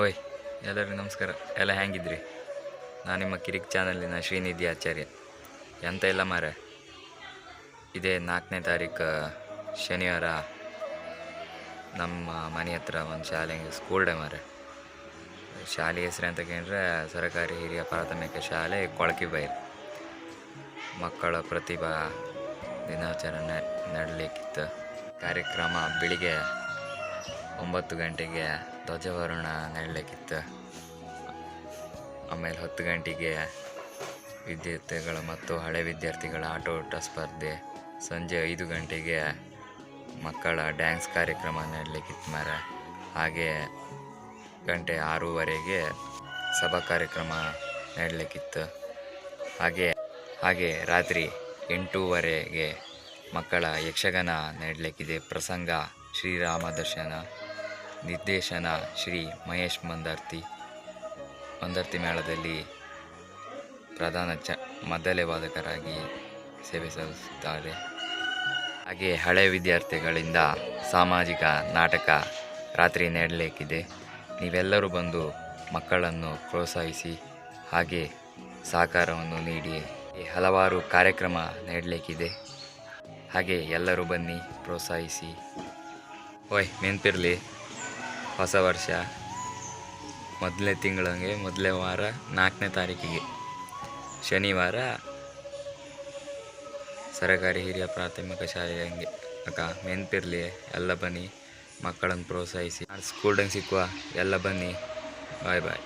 ಹೋಯ್ ಎಲ್ಲರಿಗೂ ನಮಸ್ಕಾರ. ಎಲ್ಲ ಹೇಗಿದ್ರಿ? ನಾನು ನಿಮ್ಮ ಕಿರಿಕ್ ಚಾನಲಿನ ಶ್ರೀನಿಧಿ ಆಚಾರ್ಯ. ಎಂತ ಇಲ್ಲ ಮಾರ ಇದೇ ನಾಲ್ಕನೇ ತಾರೀಕು ಶನಿವಾರ ನಮ್ಮ ಮನೆ ಹತ್ರ ಒಂದು ಶಾಲೆ ಸ್ಕೂಲ್ ಡೇ ಮಾರೆ ಶಾಲೆ ಹೆಸರು ಅಂತ ಕೇಳಿದ್ರೆ ಸರ್ಕಾರಿ ಹಿರಿಯ ಪ್ರಾಥಮಿಕ ಶಾಲೆ ಕೊಳಕಿ ಬೈರು ಮಕ್ಕಳ ಪ್ರತಿಭಾ ದಿನಾಚರಣೆ ನಡಲಿಕ್ಕಿತ್ತು. ಕಾರ್ಯಕ್ರಮ ಬೆಳಿಗ್ಗೆ ಒಂಬತ್ತು ಗಂಟೆಗೆ ಧ್ವಜಾರೋಹಣ ನಡಲಿಕ್ಕಿತ್ತು. ಆಮೇಲೆ ಹತ್ತು ಗಂಟೆಗೆ ವಿದ್ಯಾರ್ಥಿಗಳ ಮತ್ತು ಹಳೆ ವಿದ್ಯಾರ್ಥಿಗಳ ಆಟೋಟ ಸ್ಪರ್ಧೆ. ಸಂಜೆ ಐದು ಗಂಟೆಗೆ ಮಕ್ಕಳ ಡ್ಯಾನ್ಸ್ ಕಾರ್ಯಕ್ರಮ ನಡಲಿಕ್ಕಿತ್ತು ಮರ ಹಾಗೆ ಗಂಟೆ ಆರೂವರೆಗೆ ಸಭಾ ಕಾರ್ಯಕ್ರಮ ನಡಲಿಕ್ಕಿತ್ತು. ಹಾಗೆ ಹಾಗೆ ರಾತ್ರಿ ಎಂಟೂವರೆಗೆ ಮಕ್ಕಳ ಯಕ್ಷಗಾನ ನಡಲಿಕ್ಕಿದೆ. ಪ್ರಸಂಗ ಶ್ರೀರಾಮ ದರ್ಶನ. ನಿರ್ದೇಶನ ಶ್ರೀ ಮಹೇಶ್ ಮಂದರ್ತಿ. ಮಂದರ್ತಿ ಮೇಳದಲ್ಲಿ ಪ್ರಧಾನ ಚ ಮದ್ದಲೆ ವಾದಕರಾಗಿ ಸೇವೆ ಸಲ್ಲಿಸುತ್ತಾರೆ ಹಾಗೆ ಹಳೆ ವಿದ್ಯಾರ್ಥಿಗಳಿಂದ ಸಾಮಾಜಿಕ ನಾಟಕ ರಾತ್ರಿ ನಡೆಯಲಿಕ್ಕಿದೆ ನೀವೆಲ್ಲರೂ ಬಂದು ಮಕ್ಕಳನ್ನು ಪ್ರೋತ್ಸಾಹಿಸಿ, ಹಾಗೆ ಸಹಕಾರವನ್ನು ನೀಡಿ ಹಲವಾರು ಕಾರ್ಯಕ್ರಮ ನೆಡಲೇಕಿದೆ ಹಾಗೆ ಎಲ್ಲರೂ ಬನ್ನಿ, ಪ್ರೋತ್ಸಾಹಿಸಿ. ಓಯ್, ನೆನಪಿರಲಿ. ಹೊಸ ವರ್ಷ. ಮೊದಲನೇ ತಿಂಗಳಂಗೆ ಮೊದಲನೇ ವಾರ, ನಾಲ್ಕನೇ ತಾರೀಕಿಗೆ. ಶನಿವಾರ ಸರಕಾರಿ ಹಿರಿಯ ಪ್ರಾಥಮಿಕ ಶಾಲೆ ಹಂಗೆ. ಅಕ್ಕ, ನೆನಪಿರಲಿ, ಎಲ್ಲ ಬನ್ನಿ, ಮಕ್ಕಳನ್ನು ಪ್ರೋತ್ಸಾಹಿಸಿ. ಸ್ಕೂಲ್ಡಂಗೆ ಸಿಕ್ಕುವ, ಎಲ್ಲ ಬನ್ನಿ. ಬಾಯ್ ಬಾಯ್